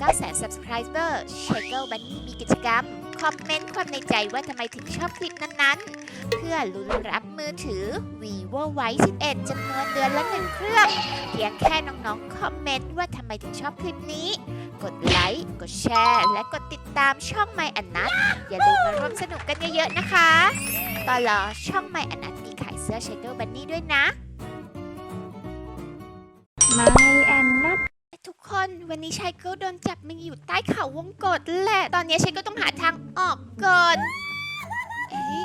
9แสน subscriber s h a k e Bunny มีกิจกรรม คอมเมนต์ความในใจว่าทำไมถึงชอบคลิปนั้นๆ เพื่อลุ้นรับมือถือ vivo y 11จำนวนเดือนละหนึ่งเครื่อง เพียงแค่น้องๆ คอมเมนต์ว่าทำไมถึงชอบคลิปนี้ กดไลค์ กดแชร์ และกดติดตามช่อง My อันนัทอย่าลืมมาร่วมสนุกกันเยอะๆนะคะตอนรอช่อง My อันนัทมีขายเสื้อ s h a k e Bunny ด้วยนะไม่แอนนั ทุกคนวันนี้ชัยก็โดนจับมาอยู่ใต้เขาวงกฏแหละ ตอนนี้ชัยก็ต้องหาทางออกก่อนเอ๊ะ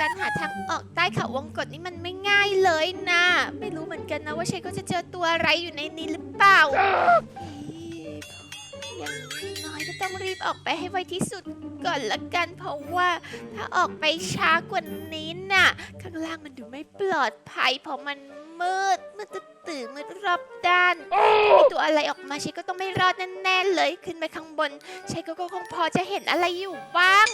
การหาทางออกใต้เขาวงกฏนี่มันไม่ง่ายเลยนะ ไม่รู้เหมือนกันนะว่าชัยก็จะเจอตัวอะไรอยู่ในนี้หรือเปล่าเอ๊ะอย่างน้อยก็ต้องรีบออกไปให้ไวที่สุดก่อนละกัน เพราะว่าถ้าออกไปช้ากว่านี้น่ะ ข้างล่างมันดูไม่ปลอดภัยเพราะมันมืดมืด อะไรออกมาชัยก็ต้องไม่รอดแน่ๆเลยขึ้นไปข้างบนชัยก็คงพอจะเห็นอะไรอยู่บ้าง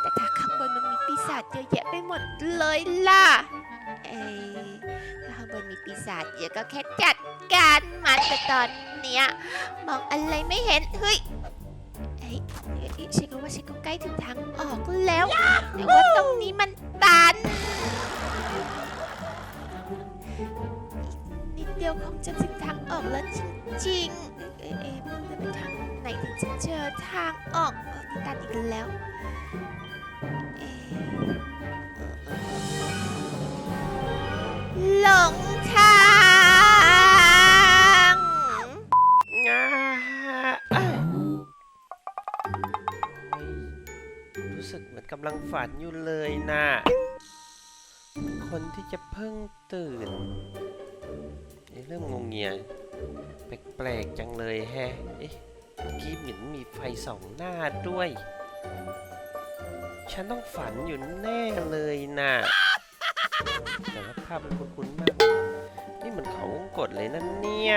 แต่ถ้าข้างบนมันมีปีศาจเยอะแยะไปหมดเลยล่ะเอ้ถ้าข้างบนมีปีศาจเยอะก็แค่จัดการมันแต่ตอนเนี้ยมองอะไรไม่เห็นเฮ้ยเอ้ยเชัยก็ว่าชัยก็ใกล้ถึงทางออกแล้วแต่ว่าตรงนี้มันตัน เดียวคงจะถึงทางออกแล้วจริงๆ เอ๊ะเอ๊ะมันจะเป็นทางไหนถึงจะเจอทางออกเออนี่ตันอีกแล้ว เอ๊ะเออเออหลงทางงาเอ้ยรู้สึกเหมือนกำลังฝันอยู่เลยนะ คนที่จะเพิ่งตื่น เริ่มงงเงียแปลกๆจังเลยแฮะ เอ๊ะกี้เหมือนมีไฟสองหน้าด้วย ฉันต้องฝันอยู่แน่เลยนะแต่ว่าภาพมันคุ้นๆมาก นี่เหมือนเขาวงกดเลยนั่นเนี่ย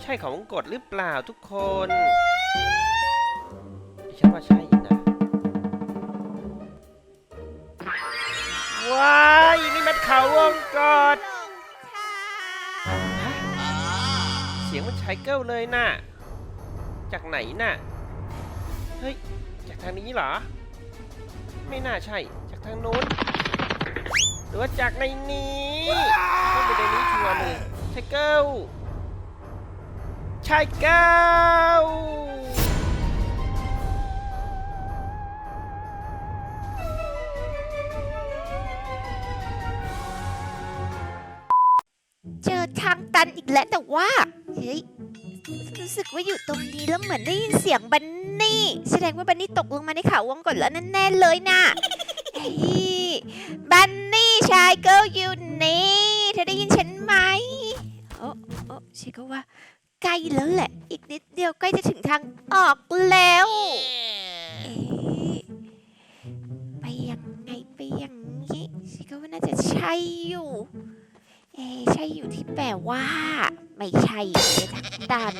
ใช่เขาวงกดหรือเปล่าทุกคนฉันว่าใช่นะว้ายนี่มันเขาวงกด มันใช้เกิลเลยน่ะ จากไหนน่ะ เฮ้ย จากทางนี้เหรอ ไม่น่าใช่ จากทางโน้น หรือว่าจากในนี้ต้องไปในนี้ชัวร์เลยใช่เกิลใช่เกิลเจอทางตันอีกแล้วแต่ว่า เฮ้ยรู้สึกว่าอยู่ตรงนี้แล้วเหมือนได้ยินเสียงบันนี่ แสดงว่าบันนี่ตกลงมาในเขาวงกฏแล้วแน่ๆเลยนะเฮ้ยบันนี่ชายเกิลอยู่นี่เธอได้ยินฉันไหมโอ้โอ้ฉันก็ว่าใกล้แล้วแหละ อีกนิดเดียวใกล้จะถึงทางออกแล้วเอ๊ะไปยังไงไปยังนี้ฉันก็ว่าน่าจะใช่อยู่ เอใช่อยู่ที่แปลว่า ไม่ใช่เลยทางตัน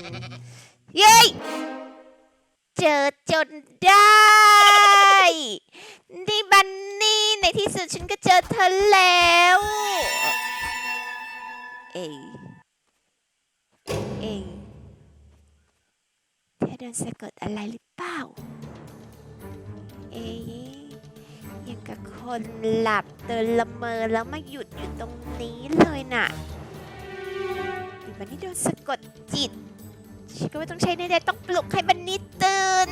เย้เจอจนได้ นี่บันนี่ในที่สุดฉันก็เจอเธอแล้ว เอ้ยเอ้ยเธอโดนสะกดอะไรหรือเปล่า เอ๊ะยังกับคนหลับเดินละเมอแล้วมาหยุดอยู่ตรงนี้เลยน่ะ บันนี่โดนสะกดจิตฉันก็ไม่ต้องใช้ในใดๆต้องปลุกให้บันนี่ตื่น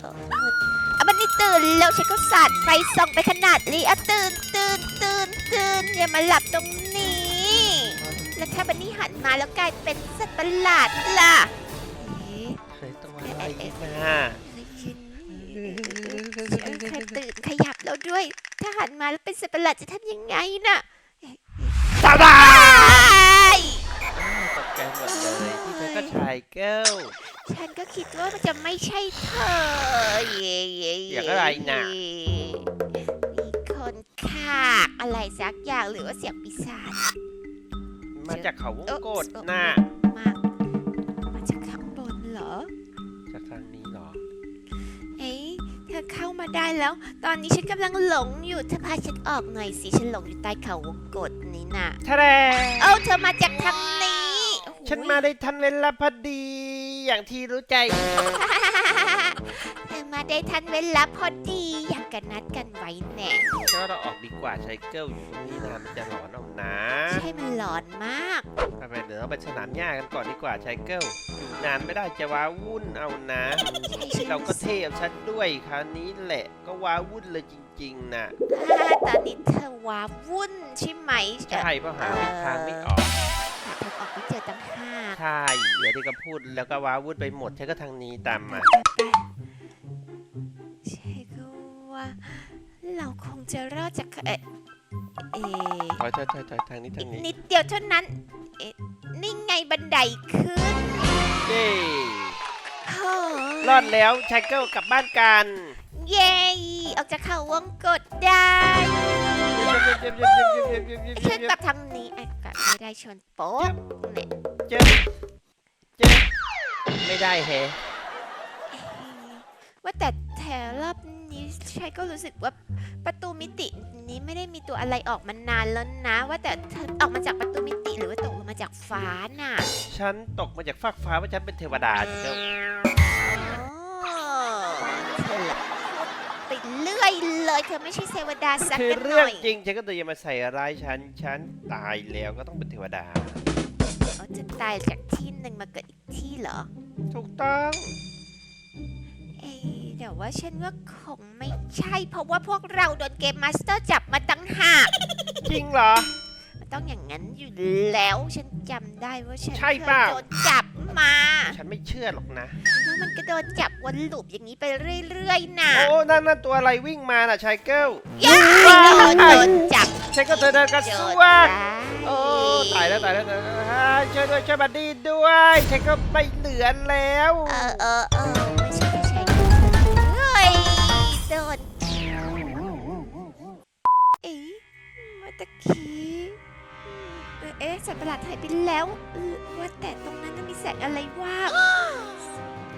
เออมืดอะบันนี่ตื่นแล้วฉันก็สาดไฟส่องไปขนาดนี้อะตื่นตื่นตื่นตื่นอย่ามาหลับตรงนี้ แล้วถ้าบันนี่หันมาแล้วกลายเป็นสัตว์ประหลาดล่ะเอ๊ะเฮ้ยตัวอะไรนี่นะได้ยินเออใครตื่นขยับแล้วด้วย ถ้าหันมาแล้วเป็นสัตว์ประหลาดจะทำยังไงน่ะ ตาบา ชายเกิลฉันก็คิดว่ามันจะไม่ใช่เธอ เย่เย่อย่างอะไรน่ะ มีคนขากอะไรสักอย่างหรือว่าเสียงปีศาจ มาจากเขาวงกดเออน่ะมามาจากข้างบนเหรอ จากทางนี้เหรอ เอ้ยเธอเข้ามาได้แล้ว ตอนนี้ฉันกำลังหลงอยู่เธอพาฉันออกหน่อยสิ ฉันหลงอยู่ใต้เขาวงกฏนี้น่ะทะเลเอ้าเธอมาจากทางนี้ ฉันมาได้ทันเวลาพอดี อย่างที่รู้ใจ เธอมาได้ทันเวลาพอดีอยากกันนัดกันไว้แน่ก็เราออกดีกว่าไชเกิลอยู่ตรงนี้นานมันจะหลอนเอานะใช่มันหลอนมากไปไปเดี๋ยวเราไปสนามหญ้ากันก่อนดีกว่าไชเกิลอยู่นานไม่ได้จะว้าวุ่นเอานะ ใช่ใช่เราก็เทพฉันด้วยคราวนี้แหละก็ว้าวุ่นเลยจริงๆนะอ่าตอนนี้เธอว้าวุ่นใช่ไหม ใช่เพราะหาทางไม่ออกหาทาง ออกไม่เจอตั้งห้าใช่เดี๋ยวที่ก็พูดแล้วก็ว้าวุ่นไปหมดฉันก็ทางนี้ตามมาไปใช่ก็ว่า เราคงจะรอดจาก เอ๊ะเอ๊ะถอยถอยถอยถอยทางนี้อีทากงนี้นิดเดียวเท่านั้น เอ๊ะนี่ไงบันไดขึ้นเย้โอ้รอดแล้วไชเกิลกลับบ้านกัน เย้ ออกจากเขาวงกดได้ ขึ้นแบบทางนี้ไอ้กลับไม่ได้ชนโป๊ะเนี่ยเจ๊เจ๊ไม่ได้แฮว่าแต่แถวรอบนี้ใช่ก็รู้สึกว่าประตูมิตินี้ไม่ได้มีตัวอะไรออกมานานแล้วนะว่าแต่เธอออกมาจากประตูมิติหรือว่าตกลงมาจากฟ้าน่ะฉันตกมาจากฟากฟ้าว่าฉันเป็นเทวดาไชเกิลอ๋ ไปเรื่อยเลยเธอไม่ใช่เทวดาสักคือกันหเรื่องน่อยจริงฉันก็ตัวอย่ามาใส่ร้ายฉันฉันตายแล้วก็ต้องเป็นเทวดาอ๋อจะตายจากที่หนึ่งมาเกิดอีกที่เหรอ ถูกต้องเอ๊ะเดี๋ยวว่าฉันว่าคงไม่ใช่ เพราะว่าพวกเราโดนเกมมาสเตอร์จับมาตั้งหาก จริงเหรอมัน ต้องอย่างนั้นอยู่แล้วฉันจำได้ว่าฉันใช่เคเปล่ายโดนจับมาฉันไม่เชื่อหรอกนะ แล้วมันก็โดนจับวนลูปอย่างนี้ไปเรื่อยๆน่ะโอ้นั่นนั่นตัวอะไรวิ่งมาน่ะชายเกิลย้ายโดนโดนจับชายเกิลเธอเดินกระโดซนวกได้โอ้ตายแล้วตายแล้วตายแล้วอ่าช่วยด้วยช่วยบัดดี้ด้วยชายเกิลไม่เหลือแล้ว เออเออเออ สัตว์ประหลาดหายไปแล้วเออว่าแต่ตรงนั้นน่ะมีแสงอะไรว่าง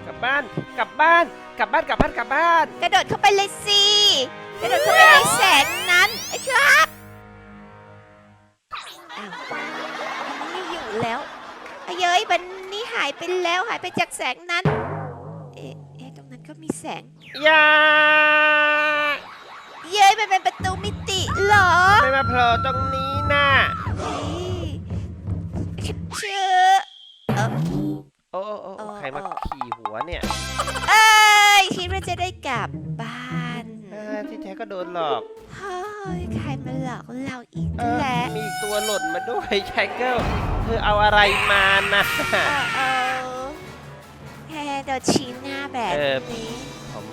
กลับบ้าน กลับบ้าน กลับบ้านกลับบ้านกลับบ้าน กระโดดเข้าไปเลยสิกระโดดเข้าไปในแสงนั้นไอ้ครับอ้าวมันไม่อยู่แล้วไอ้เย้ยบันนี่หายไปแล้วหายไปจากแสงนั้น เอ๊ะเอ๊ะตรงนั้นก็มีแสง อย่าเย้ยมันเป็นประตูมิติเหรอ ไม่มาโผล่ตรงนี้น่ะ โอ้โอ้โอ้อ๋อใครมาขี่หัวเนี่ยเอ้ยคิดว่าจะได้กลับบ้านอ่าที่แท้ก็โดนหลอกเฮ้ยใครมาหลอกเราอีกเออแหละมีอีกตัวหล่นมาด้วยชายเกิลเธอเอาอะไรมานะเออเออแค่โดนชี้หน้าแบบเออนี้ ผม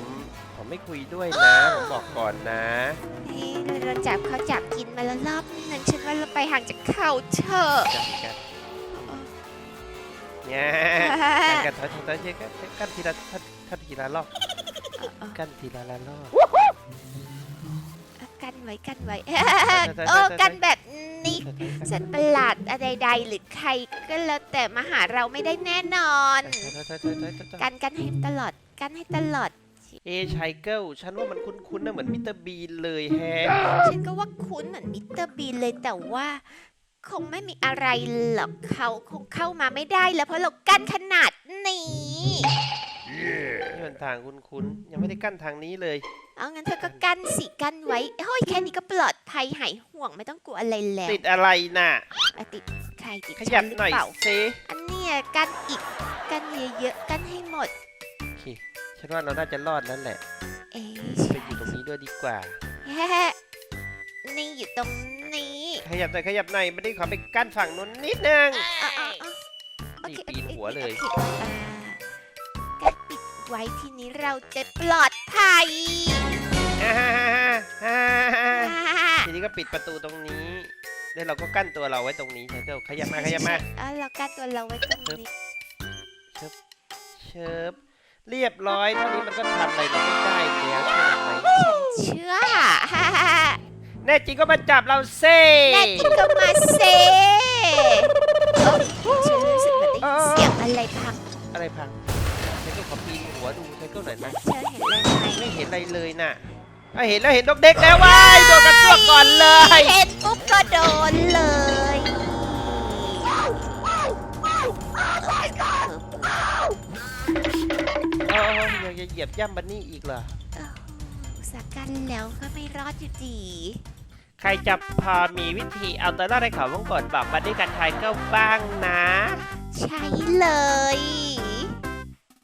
ผมไม่คุยด้วยนะผมบอกก่อนนะนี่เราโดนจับเขาจับกินมาแล้วรอบนึงฉันว่าเราไปห่างจากเขาเถอะ จับกัน เนี่ยกันกันถอยถอยถอยเช็คกันกันทีละกันกันทีละรอบกันทีละละรอบกันไว้กันไว้ถอยถอยเออถอยกันแบบนี้ถอยถอยสัตว์ประหลาดอะไรใดๆหรือใครก็แล้วแต่มาหาเราไม่ได้แน่นอนถอยถอยถอยถอยถอยถอยกันกันให้ตลอดกันให้ตลอดเอชายเกิลฉันว่ามันคุ้นๆนะเหมือนมิสเตอร์บีนเลยแฮะฉันก็ว่าคุ้นเหมือนมิสเตอร์บีนเลยแต่ว่า คงไม่มีอะไรหรอกเขาคงเข้ามาไม่ได้แล้วเพราะเรากั้นขนาดนี้ นี่มันทางคุ้นๆ ยังไม่ได้กั้นทางนี้เลย เอางั้นเธอก็กั้นสิกั้นไว้เฮ้ยแค่นี้ก็ปลอดภัยหายห่วงไม่ต้องกลัวอะไรแล้วติดอะไรน่ะ อะติดใครติดขยับฉัหรือหน่อยเปล่าเซอันเนี้ยกั้นอีกกั้นเยอะๆกั้นให้หมด โอเคฉันว่าเราน่าจะรอดแล้วแหละ เอ๊ะไปอยู่ตรงนี้ด้วยดีกว่า แฮ่นี่อยู่ตรงนี้ ขยับหน่อยขยับหน่อยไม่ได้ขอไปกั้นฝั่งนู้นนิดนึง อะอะอะโอนี่เคปีนหัวเลย โอคอ่ากั้นปิดไว้ทีนี้เราจะปลอดภัยอ่าฮ่าฮ่าฮ่าฮ่าอ่าทีนี้ก็ปิดประตูตรงนี้ แล้วเราก็กั้นตัวเราไว้ตรงนี้ใช่ไหมขยับมาขยับมา อะเรากั้นตัวเราไว้ตรงนี้ เชิบเรียบร้อยเท่านี้มันก็ทำอะไรเราไม่ได้แล้วใช่ไหม ฉันเชื่อ แน่จริงก็มาจับเราเซ่แน่จริงก็มาเซ่เสียงอะไรพังอะไรพังไทเกิลขอปีนหัวดูไทเกิลหน่อยนะไหมไม่เห็นอะไรเลยน่ะอเห็นแล้วเห็นนกเด็กแล้วว้ายโดนกระซวกก่อนเลยเห็นปุ๊บก็โดนเลยเออยังจะเหยียบย่ำบันนี่อีกเหรอสักกันแล้วก็ไม่รอดอยู่ดี ใครจะพอมีวิธีเอาตัวรอดในเขาวงกดบอกบันนี่กันไทยก็บ้างนะ ใช่เลย